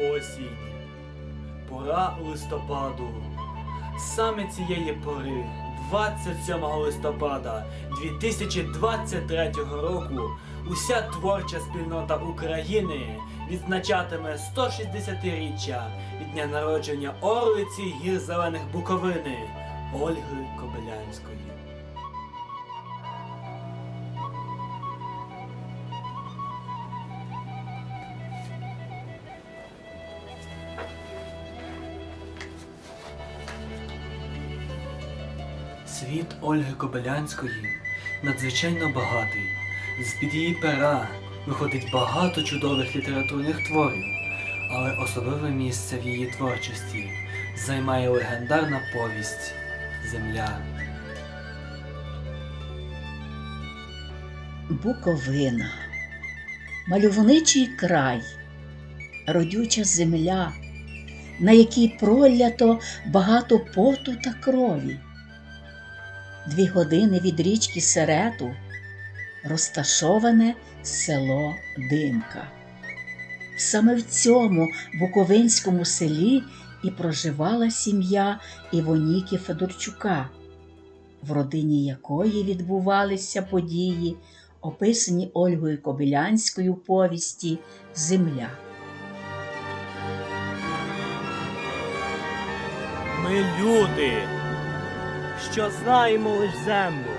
осінь, пора листопаду. Саме цієї пори, 27 листопада 2023 року, уся творча спільнота України відзначатиме 160-річчя від дня народження орлиці гір зелених Буковини Ольги Кобилянської. Світ Ольги Кобилянської надзвичайно багатий. З-під її пера виходить багато чудових літературних творів, але особливе місце в її творчості займає легендарна повість Земля. Буковина, мальовничий край, родюча земля, на якій пролято багато поту та крові. Дві години від річки Серету розташоване село Димка. Саме в цьому буковинському селі і проживала сім'я Івоніки Федорчука, в родині якої відбувалися події, описані Ольгою Кобилянською у повісті Земля. Ми люди, що знаємо лиш землю.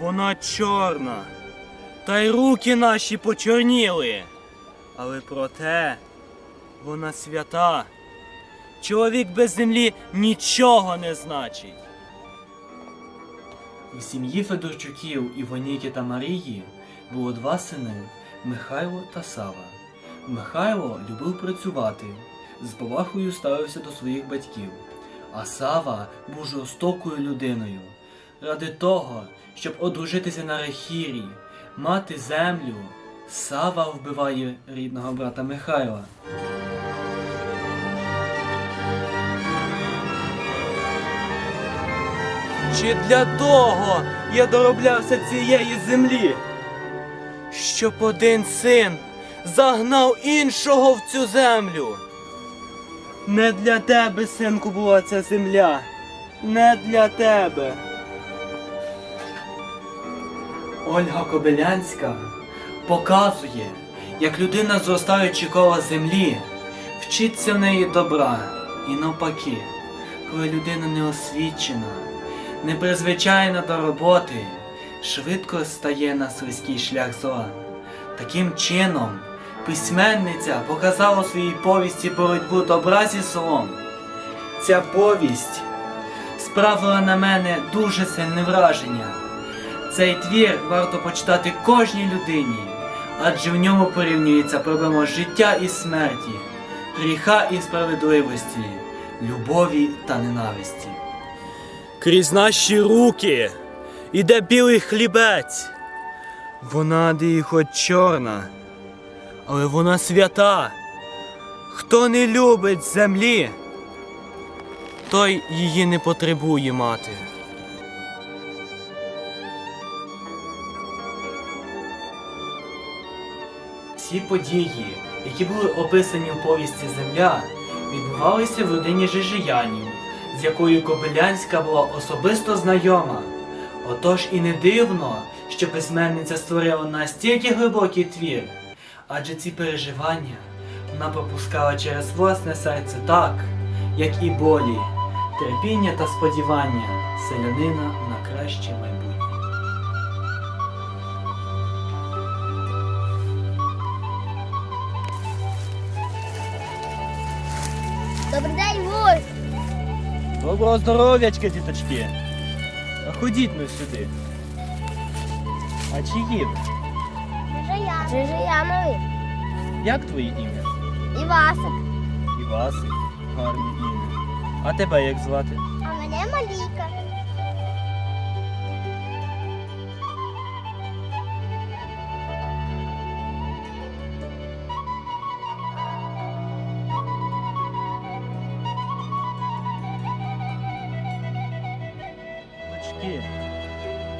Вона чорна, та й руки наші почорніли. Але проте вона свята. Чоловік без землі нічого не значить. В сім'ї Федорчуків Івоніки та Марії було два сини Михайло та Сава. Михайло любив працювати, з повагою ставився до своїх батьків, а Сава був жорстокою людиною. Ради того, щоб одружитися на Рехірі, мати землю, Сава вбиває рідного брата Михайла. Чи для того я дороблявся цієї землі? Щоб один син загнав іншого в цю землю. Не для тебе, синку, була ця земля. Не для тебе. Ольга Кобилянська показує, як людина, зростаючи коло землі, вчиться в неї добра і навпаки, коли людина неосвічена, непризвичайна до роботи, швидко стає на слизький шлях зла. Таким чином, письменниця показала у своїй повісті боротьбу добра зі злом. Ця повість справила на мене дуже сильне враження. Цей твір варто почитати кожній людині, адже в ньому порівнюється проблема життя і смерті, гріха і справедливості, любові та ненависті. Крізь наші руки іде білий хлібець. Вона хоч чорна, але вона свята. Хто не любить землі, той її не потребує мати. Всі події, які були описані у повісті Земля, відбувалися в родині Жижиянів, з якою Кобилянська була особисто знайома. Отож і не дивно, що письменниця створила настільки глибокий твір, адже ці переживання вона пропускала через власне серце так, як і болі, терпіння та сподівання селянина на краще майбутнє. Добрий день, гусь! Доброго здоров'ячка, діточки. А ходіть ну сюди. А чиї ви? Жижиян. Жижиянові. Як твоє ім'я? Івасик. Івасик. Гарне ім'я. А тебе як звати? А мене Маліка.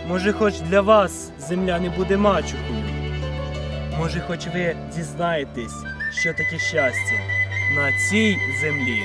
Може, хоч для вас земля не буде мачухою. Може, хоч ви дізнаєтесь, що таке щастя на цій землі.